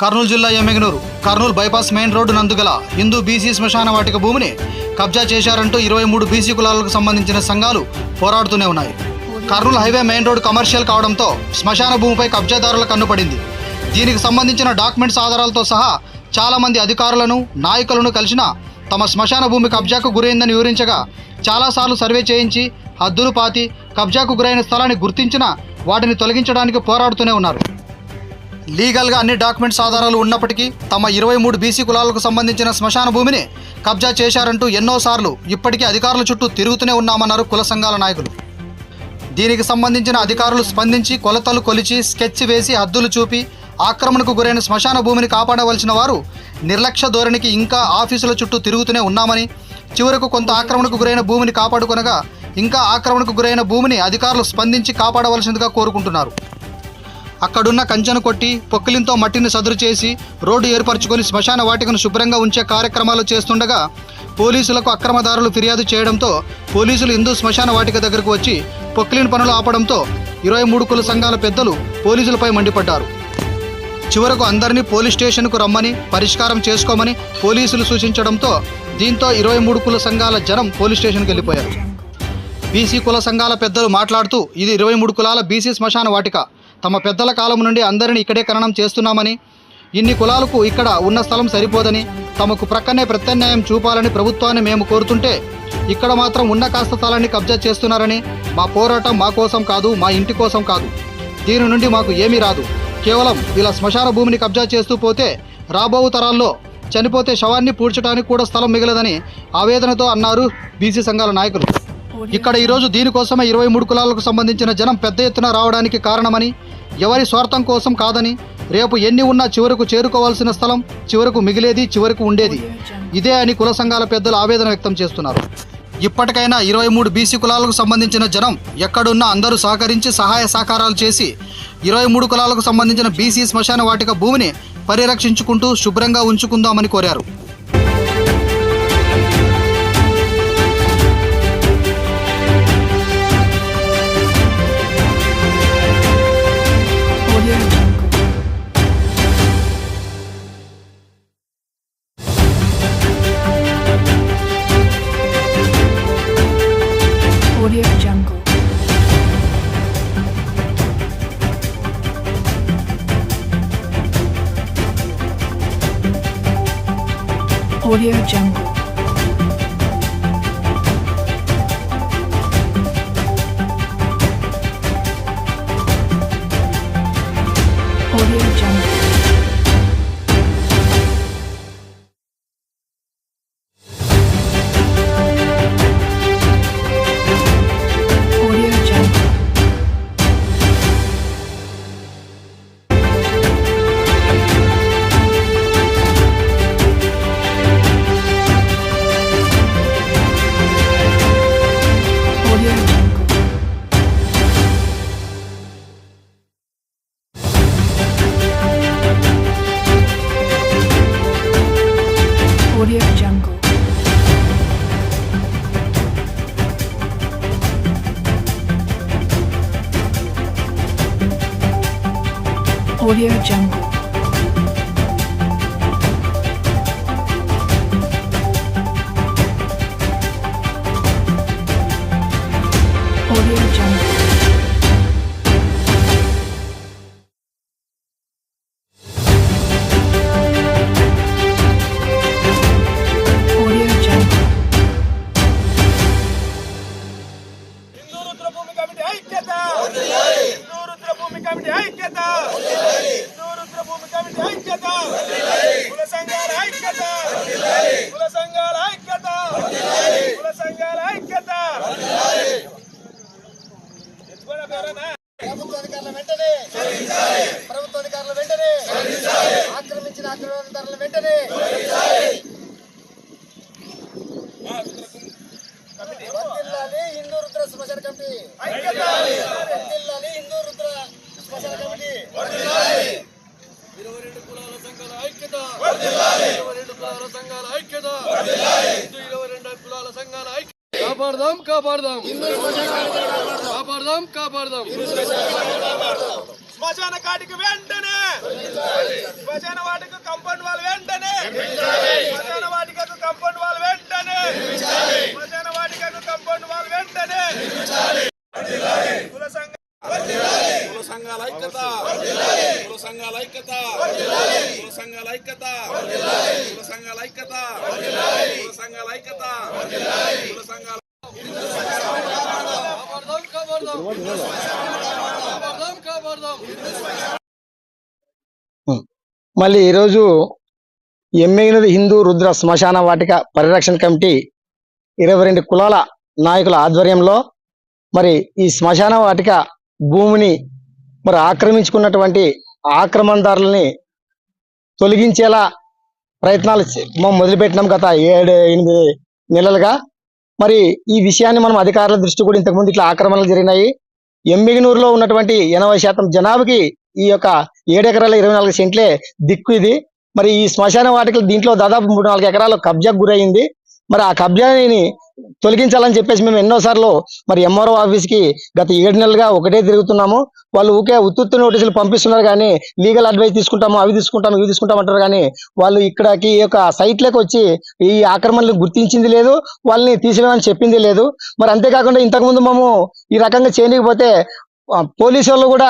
కర్నూలు జిల్లా Yemmiganur. Kurnool bypass main road నందుగల Hindu BC శ్మశాన వాటిక భూమిని కబ్జా చేశారంటూ ఇరవై మూడు బీసీ కులాలకు సంబంధించిన సంఘాలు పోరాడుతూనే ఉన్నాయి. Kurnool highway main road commercial కావడంతో శ్మశాన భూమిపై కబ్జాదారుల కన్నుపడింది దీనికి సంబంధించిన డాక్యుమెంట్స్ ఆధారాలతో సహా చాలామంది అధికారులను నాయకులను కలిసిన తమ శ్మశాన భూమి కబ్జాకు గురైందని వివరించగా చాలాసార్లు సర్వే చేయించి హద్దులు పాతి కబ్జాకు గురైన స్థలాన్ని గుర్తించిన వాటిని తొలగించడానికి పోరాడుతూనే ఉన్నారు. లీగల్గా అన్ని డాక్యుమెంట్స్ ఆధారాలు ఉన్నప్పటికీ తమ ఇరవై మూడు బీసీ కులాలకు సంబంధించిన శ్మశాన భూమిని కబ్జా చేశారంటూ ఎన్నోసార్లు ఇప్పటికీ అధికారుల చుట్టూ తిరుగుతూనే ఉన్నామన్నారు కుల సంఘాల నాయకులు. దీనికి సంబంధించిన అధికారులు స్పందించి కొలతలు కొలిచి స్కెచ్ వేసి హద్దులు చూపి ఆక్రమణకు గురైన శ్మశాన భూమిని కాపాడవలసిన వారు నిర్లక్ష్య ధోరణికి ఇంకా ఆఫీసుల చుట్టూ తిరుగుతూనే ఉన్నామని చివరకు కొంత ఆక్రమణకు గురైన భూమిని కాపాడుకొనగా ఇంకా ఆక్రమణకు గురైన భూమిని అధికారులు స్పందించి కాపాడవలసిందిగా కోరుకుంటున్నారు. అక్కడున్న కంచెను కొట్టి పొక్కిలింతో మట్టిని సదురు చేసి రోడ్డు ఏర్పరచుకొని శ్మశాన వాటికను శుభ్రంగా ఉంచే కార్యక్రమాలు చేస్తుండగా పోలీసులకు అక్రమదారులు ఫిర్యాదు చేయడంతో పోలీసులు హిందూ శ్మశాన వాటిక దగ్గరకు వచ్చి పొక్లిన్ పనులు ఆపడంతో ఇరవై మూడు కుల సంఘాల పెద్దలు పోలీసులపై మండిపడ్డారు. చివరకు అందరినీ పోలీస్ స్టేషన్కు రమ్మని పరిష్కారం చేసుకోమని పోలీసులు సూచించడంతో దీంతో ఇరవై మూడు కుల సంఘాల జనం పోలీస్ స్టేషన్కి వెళ్ళిపోయారు. బీసీ కుల సంఘాల పెద్దలు మాట్లాడుతూ ఇది ఇరవై మూడు కులాల బీసీ శ్మశాన వాటిక. తమ పెద్దల కాలం నుండి అందరిని ఇక్కడే ఖననం చేస్తున్నామని ఇన్ని కులాలకు ఇక్కడ ఉన్న స్థలం సరిపోదని తమకు ప్రక్కనే ప్రత్యామ్నాయం చూపాలని ప్రభుత్వాన్ని మేము కోరుతుంటే ఇక్కడ మాత్రం ఉన్న కాస్త స్థలాన్ని కబ్జా చేస్తున్నారని మా పోరాటం మా కోసం కాదు మా ఇంటి కోసం కాదు. దీని నుండి మాకు ఏమీ రాదు. కేవలం ఇలా శ్మశాన భూమిని కబ్జా చేస్తూ పోతే రాబో తరాల్లో చనిపోతే శవాన్ని పూడ్చడానికి కూడా స్థలం మిగలదని ఆవేదనతో అన్నారు బీసీ సంఘాల నాయకులు. ఇక్కడ ఈరోజు దీనికోసమే ఇరవై మూడు కులాలకు సంబంధించిన జనం పెద్ద ఎత్తున రావడానికి కారణమని ఎవరి స్వార్థం కోసం కాదని రేపు ఎన్ని ఉన్నా చివరకు చేరుకోవాల్సిన స్థలం చివరకు మిగిలేది చివరకు ఉండేది. ఇదే అని కుల సంఘాల పెద్దలు ఆవేదన వ్యక్తం చేస్తున్నారు. ఇప్పటికైనా ఇరవై మూడు బీసీ కులాలకు సంబంధించిన జనం ఎక్కడున్నా అందరూ సహకరించి సహాయ సహకారాలు చేసి ఇరవై మూడు కులాలకు సంబంధించిన బీసీ శ్మశాన వాటిక భూమిని పరిరక్షించుకుంటూ శుభ్రంగా ఉంచుకుందామని కోరారు. Audio Jungle. Audio Jungle. Audio Jungle. Hindu రుద్రభూమి committee ఐక్యత కమిటీ ఐక్యత! రుద్రభూమి కమిటీ ఐక్యత! కుల సంఘాల ఐక్యత! కుల సంఘాల ఐక్యత! కుల సంఘాల ఐక్యత? ప్రభుత్వ అధికారుల వెంటనే! ప్రభుత్వ అధికారుల వెంటనే! ఆక్రమించిన ఆక్రమణదారుల వెంటనే! వర్ధిల్లాలి హిందూ రుద్ర శ్మశాన కమిటీ! వర్ధిల్లాలి హిందూ రుద్ర శ్మశాన కమిటీ ఇరవై రెండు కులాల సంఘాల ఐక్యత ఇరవై రెండు కులాల సంఘాల ఐక్యత ఇరవై రెండు కులాల సంఘాల ఐక్యత కాపాడదాం కాపాడదాం. కాపాడదాం కాపాడదాం శ్మశాన కాటికి వెంటనే శ్మశాన వాటికి కంపౌండ్ వాళ్ళు వెంటనే శ్మశాన వాటికకు కంపౌండ్ వాళ్ళు వెంటనే శ్మశాన వాటికకు కంపౌండ్ వాళ్ళు వెంటనే కుల సంఘ కుల సంఘాల ఐక్యత కుల సంఘాల ఐక్యత కుల సంఘాల ఐక్యత కుల సంఘాల ఐక్యత కుల సంఘాల ఐక్యత కుల సంఘాల ఖబర్దాం ఖబర్దాం ఖబర్దాం ఖబర్దాం మళ్ళీ ఈరోజు ఎమ్మెగినది హిందూ రుద్ర శ్మశాన వాటిక పరిరక్షణ కమిటీ ఇరవై రెండు కులాల నాయకుల ఆధ్వర్యంలో మరి ఈ శ్మశాన వాటిక భూమిని మరి ఆక్రమించుకున్నటువంటి ఆక్రమణదారులని తొలగించేలా ప్రయత్నాలు మొదలుపెట్టినాం గత ఏడు ఎనిమిది నెలలుగా. మరి ఈ విషయాన్ని మనం అధికారుల దృష్టి కూడా ఇంతకుముందు ఇట్లా ఆక్రమణలు జరిగినాయి. ఎమ్మిగినూరులో ఉన్నటువంటి ఎనభై శాతం జనాభాకి ఈ యొక్క ఏడెకరాల ఇరవై నాలుగు సెంట్లే దిక్కు ఇది. మరి ఈ శ్మశాన వాటికలు దీంట్లో దాదాపు మూడు నాలుగు ఎకరాలు కబ్జాకు గురయింది. మరి ఆ కబ్జాని తొలగించాలని చెప్పేసి మేము ఎన్నోసార్లు మరి ఎంఆర్ఓ ఆఫీస్కి గత ఏడు నెలలుగా ఒకటే తిరుగుతున్నాము. వాళ్ళు ఊకే ఉత్తుత్తు నోటీసులు పంపిస్తున్నారు కానీ లీగల్ అడ్వైస్ తీసుకుంటాము అవి తీసుకుంటాము ఇవి తీసుకుంటాం అంటారు కానీ వాళ్ళు ఇక్కడికి ఈ యొక్క సైట్లోకి వచ్చి ఈ ఆక్రమణలు గుర్తించింది లేదు వాళ్ళని తీసివేయమని చెప్పింది లేదు. మరి అంతేకాకుండా ఇంతకుముందు మేము ఈ రకంగా చేయలేకపోతే పోలీసు వాళ్ళు కూడా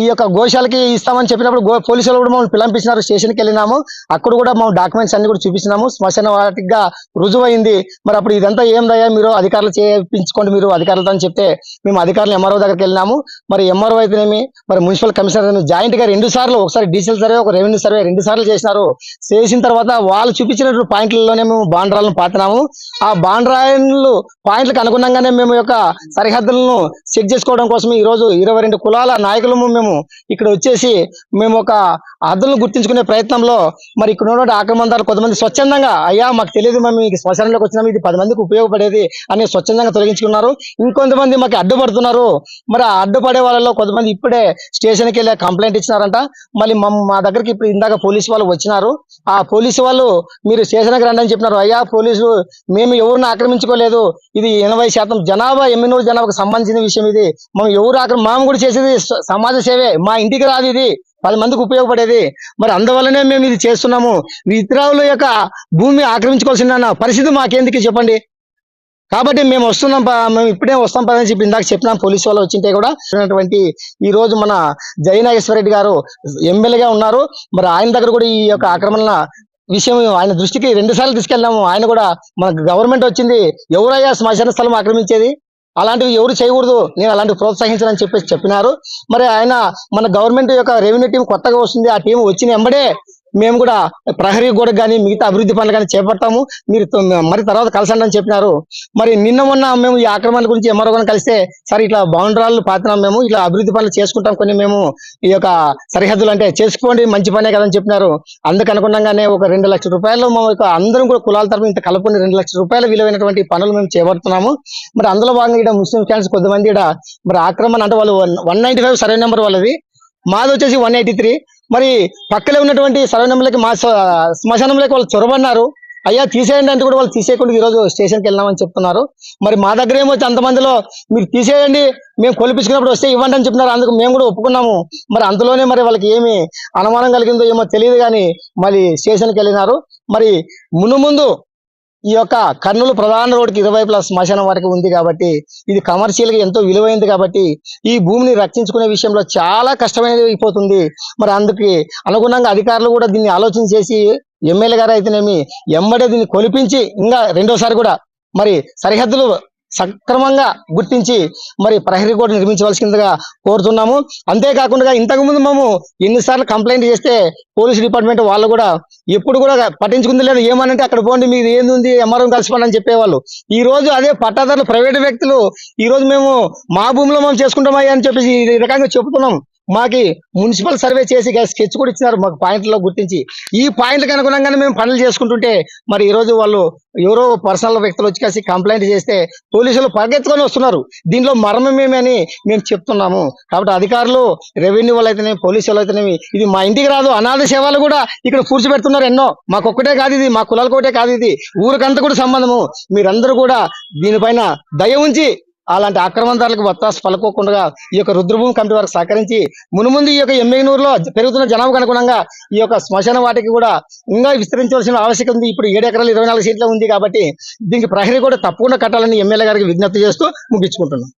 ఈ యొక్క గోశాలకి ఇస్తామని చెప్పినప్పుడు గో పోలీసు వాళ్ళు కూడా మమ్మల్ని పిలంపించినారు స్టేషన్కి వెళ్ళినాము. అక్కడ కూడా మేము డాక్యుమెంట్స్ అన్ని కూడా చూపించినాము శ్మశాన వాటిగా రుజువైంది. మరి అప్పుడు ఇదంతా ఏం దయ్యా మీరు అధికారులు చేయించుకోండి మీరు అధికారులతో అని చెప్తే మేము అధికారులు ఎంఆర్ఓ దగ్గరికి వెళ్ళినాము. మరి ఎంఆర్ఓ అయితేనేమి మరి మున్సిపల్ కమిషనర్ జాయింట్గా రెండు సార్లు ఒకసారి డీజిల్ సర్వే ఒక రెవెన్యూ సర్వే రెండు సార్లు చేసినారు. చేసిన తర్వాత వాళ్ళు చూపించిన పాయింట్లలోనే మేము బాండ్రాలను పాతినాము. ఆ బాండ్రాయన్లు పాయింట్లకు అనుగుణంగానే మేము యొక్క సరిహద్దులను చెక్ చేసుకోవడం కోసం ఈ రోజు ఇరవై రెండు కులాల నాయకులము మేము ఇక్కడ వచ్చేసి మేము ఒక హద్దులను గుర్తించుకునే ప్రయత్నంలో మరి ఇక్కడ ఉన్నటువంటి ఆక్రమణదారులు కొంతమంది స్వచ్ఛందంగా అయ్యా మాకు తెలియదు మేము ఈ శ్మశానంలోకి వచ్చినాము ఇది పది మందికి ఉపయోగపడేది అని స్వచ్ఛందంగా తొలగించుకున్నారు. ఇంకొంతమంది మాకు అడ్డుపడుతున్నారు. మరి ఆ అడ్డుపడే వాళ్ళలో కొంతమంది ఇప్పుడే స్టేషన్కి వెళ్ళి కంప్లైంట్ ఇచ్చినారంట. మళ్ళీ మమ్- మా దగ్గరికి ఇప్పుడు ఇందాక పోలీసు వాళ్ళు వచ్చినారు. ఆ పోలీసు వాళ్ళు మీరు స్టేషన్కి రండి అని చెప్పినారు. అయ్యా పోలీసు మేము ఎవరిని ఆక్రమించుకోలేదు. ఇది ఎనభై శాతం జనాభా ఎమ్మెనూరు జనాభాకు సంబంధించిన విషయం ఇది. మనం ఎవరు ఆక్రమ మామూలు కూడా చేసేది సమాజ సేవే. మా ఇంటికి రాదు ఇది. పది మందికి ఉపయోగపడేది. మరి అందువల్లనే మేము ఇది చేస్తున్నాము. ఇతరుల యొక్క భూమి ఆక్రమించుకోవాల్సిన పరిస్థితి మాకేందుకు చెప్పండి? కాబట్టి మేము వస్తున్నాం పా- మేము ఇప్పుడే వస్తాం పదని చెప్పి ఇందాక చెప్పినాం పోలీసు వాళ్ళు వచ్చింటే కూడా. ఉన్నటువంటి ఈ రోజు మన జయనాగేశ్వర రెడ్డి గారు ఎమ్మెల్యేగా ఉన్నారు. మరి ఆయన దగ్గర కూడా ఈ యొక్క ఆక్రమణ విషయం ఆయన దృష్టికి రెండు సార్లు తీసుకెళ్ళాము. ఆయన కూడా మన గవర్నమెంట్ వచ్చింది. ఎవరయ్యా శ్మశాన స్థలం ఆక్రమించేది? అలాంటివి ఎవరు చేయకూడదు. నేను అలాంటివి ప్రోత్సహించనని చెప్పేసి చెప్పినారు. మరి ఆయన మన గవర్నమెంట్ యొక్క రెవెన్యూ టీం కొత్తగా వస్తుంది. ఆ టీం వచ్చిన ఎంబడే మేము కూడా ప్రహరీ గోడ కానీ మిగతా అభివృద్ధి పనులు కానీ చేపడతాము. మీరు మరి తర్వాత కలసండి అని చెప్పినారు. మరి నిన్న మొన్న మేము ఈ ఆక్రమణ గురించి ఎంఆర్ఓ కలిస్తే సరే ఇట్లా బౌండరాలు పాతినాం మేము ఇట్లా అభివృద్ధి పనులు చేసుకుంటాం కొన్ని మేము ఈ యొక్క సరిహద్దులు అంటే చేసుకోండి మంచి పనే కదని చెప్పినారు. అందుకు అనుగుణంగానే ఒక రెండు లక్షల రూపాయలు మా యొక్క అందరం కూడా కులాల తరపున ఇంత కలుపుకుని రెండు లక్షల రూపాయల విలువైనటువంటి పనులు మేము చేపడుతున్నాము. మరి అందులో భాగంగా ఇక్కడ ముస్లిం ఫ్యాన్స్ కొద్దిమంది ఇక్కడ మరి ఆక్రమణ అంటే వాళ్ళు one ninety five survey number వాళ్ళది. మాది వచ్చేసి వన్ ఎయిటీ త్రీ. మరి పక్కనే ఉన్నటువంటి సర్వే మా శ్మశానంలోకి వాళ్ళు చొరబడినారు. అయ్యా తీసేయండి అంటే కూడా వాళ్ళు తీసేయకుండా ఈ రోజు స్టేషన్కి వెళ్ళామని చెప్తున్నారు. మరి మా దగ్గర ఏమొచ్చి అంతమందిలో మీరు తీసేయండి మేము కొలిపించుకున్నప్పుడు వస్తే ఇవ్వండి అని చెప్తున్నారు అందుకు మేము కూడా ఒప్పుకున్నాము. మరి అందులోనే మరి వాళ్ళకి ఏమి అనుమానం కలిగిందో ఏమో తెలియదు కానీ మరి స్టేషన్కి వెళ్ళినారు. మరి మును ముందు ఈ యొక్క కర్నూలు ప్రధాన రోడ్డుకి ఇరువైపులా శ్మశానం వరకు ఉంది కాబట్టి ఇది కమర్షియల్గా ఎంతో విలువైంది కాబట్టి ఈ భూమిని రక్షించుకునే విషయంలో చాలా కష్టమైనది అయిపోతుంది. మరి అందుకు అనుగుణంగా అధికారులు కూడా దీన్ని ఆలోచన చేసి ఎమ్మెల్యే గారు అయితేనేమి ఎమ్మడే దీన్ని కొలిపించి ఇంకా రెండోసారి కూడా మరి సరిహద్దులు సక్రమంగా గుర్తించి మరి ప్రహరీ కోర్టు నిర్మించవలసిందిగా కోరుతున్నాము. అంతేకాకుండా ఇంతకు ముందు మేము ఎన్నిసార్లు కంప్లైంట్ చేస్తే పోలీస్ డిపార్ట్మెంట్ వాళ్ళు కూడా ఎప్పుడు కూడా పట్టించుకుంది లేదు. ఏమనంటే అక్కడ పోండి మీరు ఏంది ఉంది ఎంఆర్ఓ కలిసిపోండి అని చెప్పేవాళ్ళు. ఈ రోజు అదే పట్టాదారులు ప్రైవేట్ వ్యక్తులు ఈ రోజు మేము మా భూమిలో మేము చేసుకుంటామయ్యా అని చెప్పేసి ఈ రకంగా చెప్తున్నాం మాకి మున్సిపల్ సర్వే చేసి స్కెచ్ కూడా ఇచ్చినారు మాకు పాయింట్లో గుర్తించి. ఈ పాయింట్లకు అనుగుణంగానే మేము పనులు చేసుకుంటుంటే మరి ఈ రోజు వాళ్ళు ఎవరో పర్సనల్ వ్యక్తులు వచ్చి కలిసి కంప్లైంట్ చేస్తే పోలీసులు పరిగెత్తుకొని వస్తున్నారు. దీనిలో మర్మమేమని మేము చెప్తున్నాము. కాబట్టి అధికారులు రెవెన్యూ వాళ్ళు అయితేనే పోలీసు వాళ్ళు అయితేనేమి ఇది మా ఇంటికి రాదు. అనాథ సేవలు కూడా ఇక్కడ కూర్చోబెడుతున్నారు ఎన్నో. మాకు ఒక్కటే కాదు ఇది మా కులాలకు ఒకటే కాదు ఇది. ఊరికంతా కూడా సంబంధము. మీరందరూ కూడా దీనిపైన దయ ఉంచి అలాంటి ఆక్రమణదారులకు వత్తాసు పలుకోకుండా ఈ యొక్క రుద్రభూమి కమిటీ వారికి సహకరించి మునుముందు ఈ యొక్క ఎమ్మెగనూరులో పెరుగుతున్న జనాభాకు అనుగుణంగా ఈ యొక్క శ్మశాన వాటికి కూడా ఇంకా విస్తరించవలసిన ఆవశ్యకత ఉంది. ఇప్పుడు ఏడు ఎకరాలు ఇరవై నాలుగు సీట్లు ఉంది కాబట్టి దీనికి ప్రహరీ కూడా తప్పకుండా కట్టాలని ఎమ్మెల్యే గారికి విజ్ఞప్తి చేస్తూ ముగించుకుంటున్నాం.